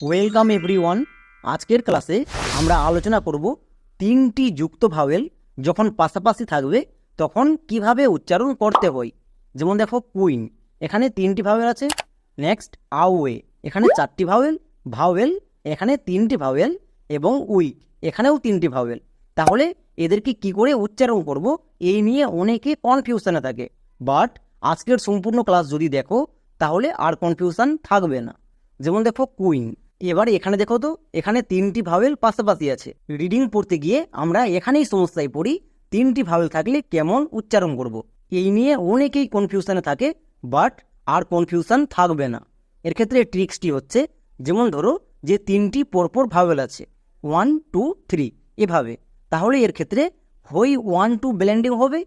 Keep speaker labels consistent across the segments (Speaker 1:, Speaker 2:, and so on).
Speaker 1: Welcome everyone. আজকের ক্লাসে আমরা আলোচনা করব তিনটি যুক্ত ভাওয়েল যখন পাশাপাশি থাকবে, তখন কীভাবে উচ্চারণ করতে হয়। যেমন দেখো, কুইন, এখানে তিনটি ভাওয়েল আছে। নেক্সট আউয়ে এখানে চারটি ভাওয়েল। ভাওয়েল, এখানে তিনটি ভাওয়েল। এবং উই, এখানেও তিনটি ভাওয়েল। তাহলে এদেরকে কি করে উচ্চারণ করব, এই নিয়ে অনেকে কনফিউশনে থাকে। বাট আজকের সম্পূর্ণ ক্লাস যদি দেখো, তাহলে আর কনফিউশন থাকবে না। যেমন দেখো, কুইন এবার এখানে দেখো তো, এখানে তিনটি ভাওয়েল পাশাপাশি আছে। রিডিং পড়তে গিয়ে আমরা এখানেই সমস্যায় পড়ি, তিনটি ভাওয়েল থাকলে কেমন উচ্চারণ করব। এই নিয়ে অনেকেই কনফিউশনে থাকে বাট আর কনফিউশন থাকবে না। এর ক্ষেত্রে ট্রিক্সটি হচ্ছে, যেমন ধরো যে তিনটি পরপর ভাওয়েল আছে ওয়ান টু থ্রি এভাবে। তাহলে এর ক্ষেত্রে হই ওয়ান টু ব্লেন্ডিং হবে,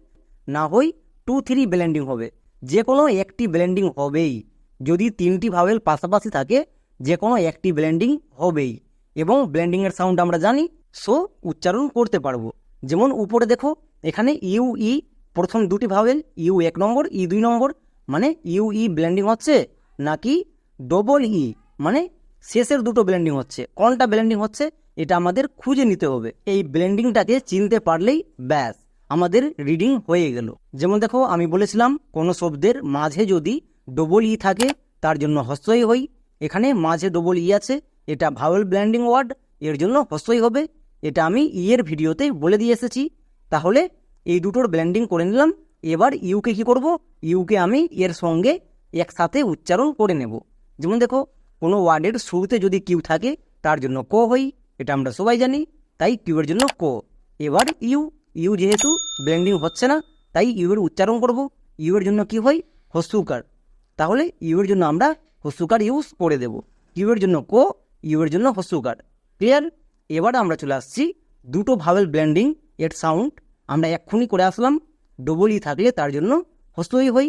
Speaker 1: না হই টু থ্রি ব্লেন্ডিং হবে। যে কোনো একটি ব্লেন্ডিং হবেই। যদি তিনটি ভাওয়েল পাশাপাশি থাকে যে কোনো একটি ব্লেন্ডিং হবেই এবং ব্লেন্ডিংয়ের সাউন্ড আমরা জানি সো উচ্চারণ করতে পারব। যেমন উপরে দেখো, এখানে ইউ ই প্রথম দুটি ভাওয়েল ইউ এক নম্বর ই দুই নম্বর মানে ইউ ই ব্লেন্ডিং হচ্ছে নাকি ডবল ই মানে শেষের দুটো ব্লেন্ডিং হচ্ছে। কোনটা ব্লেন্ডিং হচ্ছে, এটা আমাদের খুঁজে নিতে হবে। এই ব্লেন্ডিংটাকে চিনতে পারলেই ব্যাস, আমাদের রিডিং হয়ে গেল। যেমন দেখো, আমি বলেছিলাম, কোনো শব্দের মাঝে যদি ডবল ই থাকে, তার জন্য হস্তই হই। এখানে মাঝে ডবল ই আছে, এটা ভাওয়েল ব্ল্যান্ডিং ওয়ার্ড এর জন্য হস্যই হবে। এটা আমি ই এর ভিডিওতে বলে দিয়ে এসেছি। তাহলে এই দুটোর ব্ল্যান্ডিং করে নিলাম। এবার ইউকে কি করব? ইউকে আমি এর সঙ্গে একসাথে উচ্চারণ করে নেব। যেমন দেখো, কোনো ওয়ার্ডের শুরুতে যদি কিউ থাকে, তার জন্য ক হই, এটা আমরা সবাই জানি, তাই কিউ এর জন্য ক। এবার ইউ ইউ যেহেতু ব্ল্যান্ডিং হচ্ছে না, তাই ইউ এর উচ্চারণ করব। ইউ এর জন্য কি হয় হস্যুকার তাহলে ইউ এর জন্য আমরা হস্যুকার ইউজ করে দেব। ইউ এর জন্য কো ইউ এর জন্য হস্যুকার ক্লিয়ার? এবার আমরা চলে আসছি দুটো ভাওয়েল ব্ল্যান্ডিং এর সাউন্ড। আমরা এক্ষুনি করে আসলাম ডবল ই থাকলে তার জন্য হস্যই হই,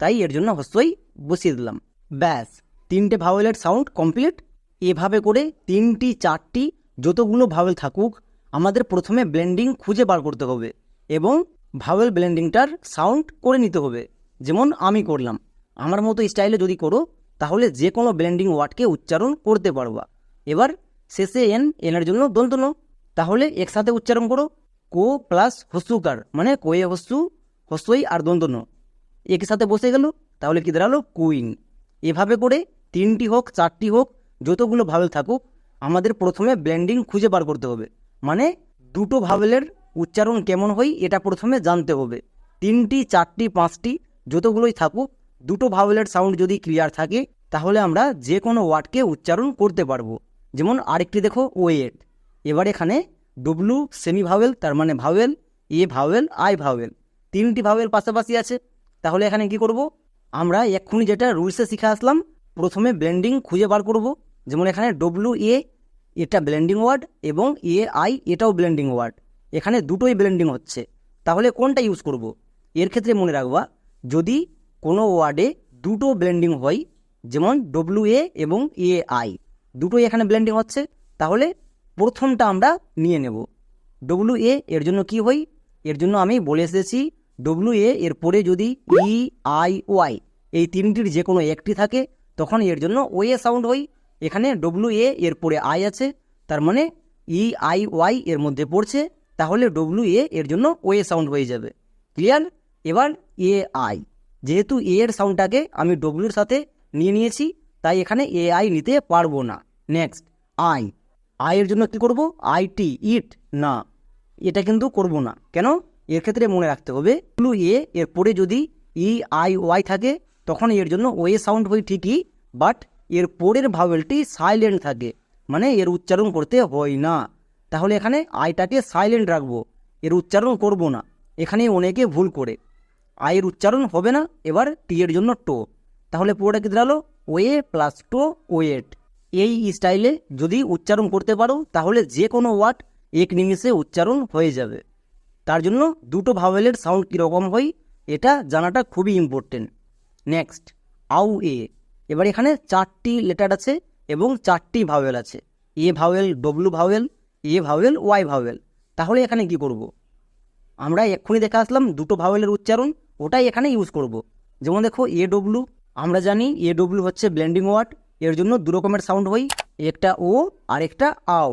Speaker 1: তাই এর জন্য হস্যই বসিয়ে দিলাম। ব্যাস, তিনটে ভাওয়েলের সাউন্ড কমপ্লিট। এভাবে করে তিনটি, চারটি, যতগুলো ভাওয়েল থাকুক, আমাদের প্রথমে ব্লেন্ডিং খুঁজে বার করতে হবে এবং ভাওয়েল ব্লেন্ডিংটার সাউন্ড করে নিতে হবে। যেমন আমি করলাম। আমার মতো স্টাইলে যদি করো তাহলে যে কোনো ব্লেন্ডিং ওয়ার্ডকে উচ্চারণ করতে পারবা। এবার শেষে এন এনের জন্য দন্তন তাহলে একসাথে উচ্চারণ করো। কো প্লাস হস্যুকার মানে কোয়ে হস্যু হস্যই আর দন্তন একই সাথে বসে গেল, তাহলে কি দাঁড়াল? কুইন। এভাবে করে তিনটি হোক, চারটি হোক, যতগুলো ভাবেল থাকুক, আমাদের প্রথমে ব্লেন্ডিং খুঁজে বার করতে হবে। মানে দুটো ভাবেলের উচ্চারণ কেমন হয়, এটা প্রথমে জানতে হবে। তিনটি, চারটি, পাঁচটি, যতগুলোই থাকুক দুটো ভাওয়েলের সাউন্ড যদি ক্লিয়ার থাকে, তাহলে আমরা যে কোনো ওয়ার্ডকে উচ্চারণ করতে পারব। যেমন আরেকটি দেখো ওয়েট এবার এখানে ডব্লু সেমি ভাওয়েল তার মানে vowel A vowel I vowel তিনটি ভাওয়েল পাশাপাশি আছে। তাহলে এখানে কি করব? আমরা এক্ষুনি যেটা রুলসে শিখে আসলাম, প্রথমে ব্লেন্ডিং খুঁজে বার করব। যেমন এখানে ডব্লু এ এটা ব্লেন্ডিং ওয়ার্ড এবং এ আই এটাও ব্লেন্ডিং ওয়ার্ড এখানে দুটোই ব্লেন্ডিং হচ্ছে। তাহলে কোনটা ইউজ করব? এর ক্ষেত্রে মনে রাখবা, যদি কোনো ওয়ার্ডে দুটো ব্লেন্ডিং হয়, যেমন ডব্লু এ এবং এ আই দুটোই এখানে ব্লেন্ডিং হচ্ছে। তাহলে প্রথমটা আমরা নিয়ে নেব। ডব্লু এ এর জন্য কি হই এর জন্য আমি বলে এসেছি ডব্লু এ এর পরে যদি ই আই ওয়াই এই তিনটির যে কোনো একটি থাকে, তখন এর জন্য ওয়ে সাউন্ড হই এখানে ডব্লু এ এর পরে আই আছে, তার মানে ই আই ওয়াই এর মধ্যে পড়ছে, তাহলে ডব্লু এ এর জন্য ওয়ে সাউন্ড হয়ে যাবে। ক্লিয়ার এবার এ আই যেহেতু এ এর সাউন্ডটাকে আমি ডব্লুর সাথে নিয়ে নিয়েছি, তাই এখানে এ আই নিতে পারব না। নেক্সট আই আই এর জন্য কী করব? আই টি ইট না। এটা কিন্তু করব না। কেন? এর ক্ষেত্রে মনে রাখতে হবে ডব্লু এ এর পরে যদি ই আই ওয়াই থাকে, তখন এর জন্য ওয়ে সাউন্ড হয় ঠিকই বাট এর পরের ভাওয়েলটি সাইলেন্ট থাকে মানে এর উচ্চারণ করতে হয় না। তাহলে এখানে আইটাকে সাইলেন্ট রাখব, এর উচ্চারণ করব না। এখানে অনেকে ভুল করে। আয়ের উচ্চারণ হবে না, এবার টি এর জন্য টো। তাহলে পুরোটা কি দাঁড়াল? ওয়ে প্লাস টো ওয়েট এই স্টাইলে যদি উচ্চারণ করতে পারো, তাহলে যে কোনো ওয়ার্ড এক নিমিষে উচ্চারণ হয়ে যাবে। তার জন্য দুটো ভাওয়েলের সাউন্ড কীরকম হয়, এটা জানাটা খুবই ইম্পর্টেন্ট নেক্সট আউ এ। এবার এখানে চারটি লেটার আছে এবং চারটি ভাওয়েল আছে। A vowel W vowel A vowel Y vowel তাহলে এখানে কি করব। আমরা এক্ষুনি দেখে আসলাম দুটো ভাওয়েলের উচ্চারণ। ওটাই এখানে ইউজ করব। যেমন দেখো এ ডব্লু আমরা জানি এ ডব্লু হচ্ছে ব্লেন্ডিং ওয়ার্ড এর জন্য দু রকমের সাউন্ড হয়, একটা ও আর একটা আও।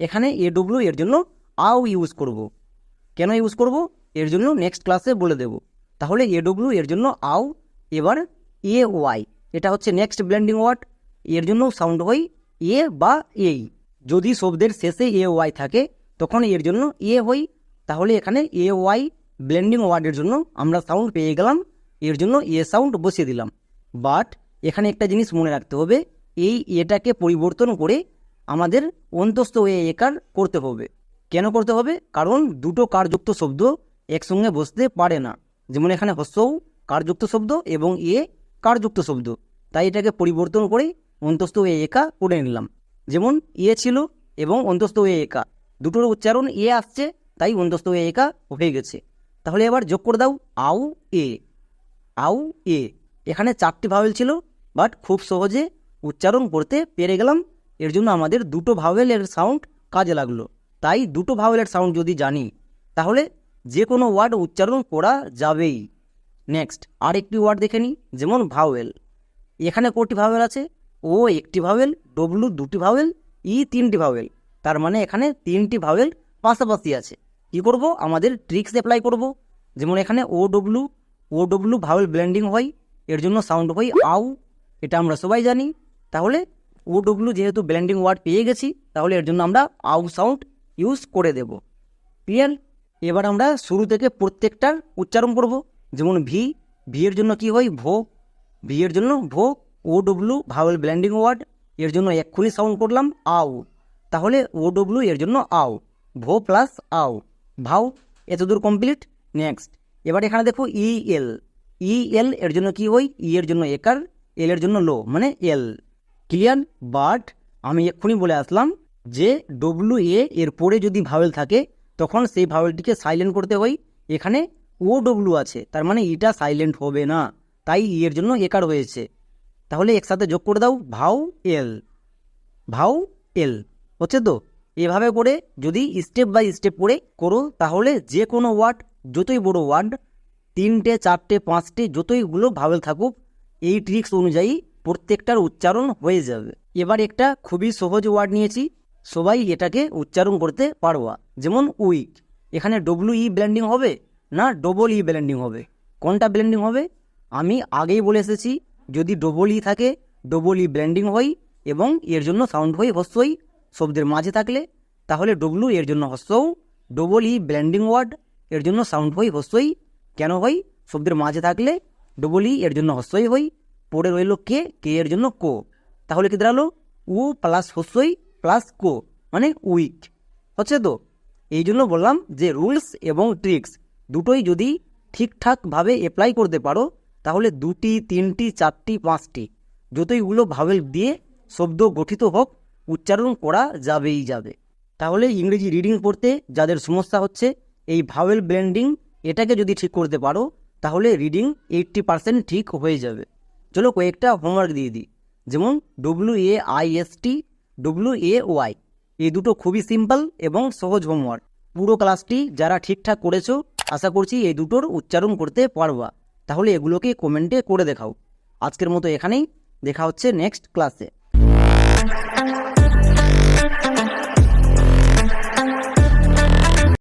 Speaker 1: এখানে এ ডব্লিউ এর জন্য আও ইউজ করব। কেন ইউজ করব? এর জন্য নেক্সট ক্লাসে বলে দেব। তাহলে এ ডব্লিউ এর জন্য আও, এবার এ ওয়াই এটা হচ্ছে নেক্সট ব্লেন্ডিং ওয়ার্ড এর জন্য সাউন্ড হয় এ বা এই যদি শব্দের শেষে এ ওয়াই থাকে, তখন এর জন্য এ হই তাহলে এখানে এ ওয়াই ব্লেন্ডিং ওয়ার্ডের জন্য আমরা সাউন্ড পেয়ে গেলাম। এর জন্য এ সাউন্ড বসিয়ে দিলাম। বাট এখানে একটা জিনিস মনে রাখতে হবে, এই এটাকে পরিবর্তন করে আমাদের অন্তস্থ এ একার করতে হবে। কেন করতে হবে? কারণ দুটো কারযুক্ত শব্দ একসঙ্গে বসতে পারে না। যেমন এখানে হস্যও কারযুক্ত শব্দ এবং এ, কারযুক্ত শব্দ। তাই এটাকে পরিবর্তন করে অন্তস্থ এ একা করে নিলাম। যেমন এ ছিল এবং অন্তস্থ এ একা। দুটোর উচ্চারণ এ আসছে, তাই অন্তস্থ এ একা হয়ে গেছে। তাহলে এবার যোগ করে দাও আউ এ। আউ এ। এখানে চারটি ভাওয়েল ছিল বাট খুব সহজে উচ্চারণ করতে পেরে গেলাম। এর জন্য আমাদের দুটো ভাওয়েলের সাউন্ড কাজে লাগল। তাই দুটো ভাওয়েলের সাউন্ড যদি জানি, তাহলে যে কোনো ওয়ার্ড উচ্চারণ করা যাবেই। নেক্সট আরেকটি ওয়ার্ড দেখে নিই যেমন ভাওয়েল এখানে কটি ভাওয়েল আছে? ও একটি ভাওয়েল ডব্লু দুটি ভাওয়েল ই তিনটি ভাওয়েল তার মানে এখানে তিনটি ভাওয়েল পাশাপাশি আছে। কি করব? আমাদের ট্রিক্স অ্যাপ্লাই করব। যেমন এখানে O W O W vowel blending হয়, এর জন্য সাউন্ড হয় আউ, এটা আমরা সবাই জানি। তাহলে ও ডব্লু যেহেতু ব্লেন্ডিং ওয়ার্ড পেয়ে গেছি, তাহলে এর জন্য আমরা আউ সাউন্ড ইউজ করে দেব। ক্লিয়ার এবার আমরা শুরু থেকে প্রত্যেকটার উচ্চারণ করব। যেমন ভি ভি এর জন্য কি হয়? ভো। ভি এর জন্য ভো O W vowel blending word এর জন্য এক্ষুনি সাউন্ড করলাম আউ। তাহলে ও ডব্লু এর জন্য আউ, ভো প্লাস আউ। ভাও, এতদূর কমপ্লিট নেক্সট এবার এখানে দেখো ই এল ই এল এর জন্য কি হয় ই এর জন্য একার এল এর জন্য লো মানে এল ক্লিয়ার বাট আমি এক্ষুনি বলে আসলাম যে ডব্লু এ এর পরে যদি ভাওয়েল থাকে, তখন সেই ভাওয়েলটিকে সাইলেন্ট করতে হয়। এখানে ও ডব্লু আছে, তার মানে ইটা সাইলেন্ট হবে না। তাই ই এর জন্য একার হয়েছে। তাহলে একসাথে যোগ করে দাও, ভাও এল ভাও এল হচ্ছে তো? এভাবে করে যদি স্টেপ বাই স্টেপ করে করো তাহলে যে কোনো ওয়ার্ড যতই বড় ওয়ার্ড তিনটে, চারটে, পাঁচটে, যতইগুলো ভাওয়েল থাকুক, এই ট্রিক্স অনুযায়ী প্রত্যেকটার উচ্চারণ হয়ে যাবে। এবার একটা খুবই সহজ ওয়ার্ড নিয়েছি, সবাই এটাকে উচ্চারণ করতে পারবা। যেমন উইক এখানে ডব্লিউ ই ব্ল্যান্ডিং হবে না ডবল ই ব্ল্যান্ডিং হবে? কোনটা ব্ল্যান্ডিং হবে? আমি আগেই বলে এসেছি, যদি ডবল ই থাকে ডবল ই ব্ল্যান্ডিং হয় এবং এর জন্য সাউন্ড হয় হস্যই। শব্দের মাঝে থাকলে, তাহলে ডব্লু এর জন্য হস্যও ডবল ই ব্ল্যান্ডিং ওয়ার্ড এর জন্য সাউন্ড হয় হস্যই কেন হয় শব্দের মাঝে থাকলে ডবল ই এর জন্য হস্যই হয় পড়ে রইল কে কে এর জন্য কো। তাহলে কি দাঁড়াল? উ প্লাস হস্যই প্লাস কো মানে উইক। হচ্ছে তো? এই জন্য বললাম যে রুলস এবং ট্রিক্স দুটোই যদি ঠিকঠাকভাবে অ্যাপ্লাই করতে পারো, তাহলে দুটি, তিনটি, চারটি, পাঁচটি যতইগুলো ভাবেল দিয়ে শব্দ গঠিত হোক উচ্চারণ করা যাবেই যাবে। তাহলে ইংরেজি রিডিং পড়তে যাদের সমস্যা হচ্ছে, এই ভাওয়েল ব্লেন্ডিং এটাকে যদি ঠিক করতে পারো, তাহলে রিডিং এইট্টি পার্সেন্ট ঠিক হয়ে যাবে। চলো কয়েকটা হোমওয়ার্ক দিয়ে দিই। যেমন W A I S T W A Y এই দুটো খুবই সিম্পল এবং সহজ হোমওয়ার্ক পুরো ক্লাসটি যারা ঠিকঠাক করেছ, আশা করছি এই দুটোর উচ্চারণ করতে পারবা। তাহলে এগুলোকে কমেন্টে করে দেখাও। আজকের মতো এখানেই। দেখা হচ্ছে নেক্সট ক্লাসে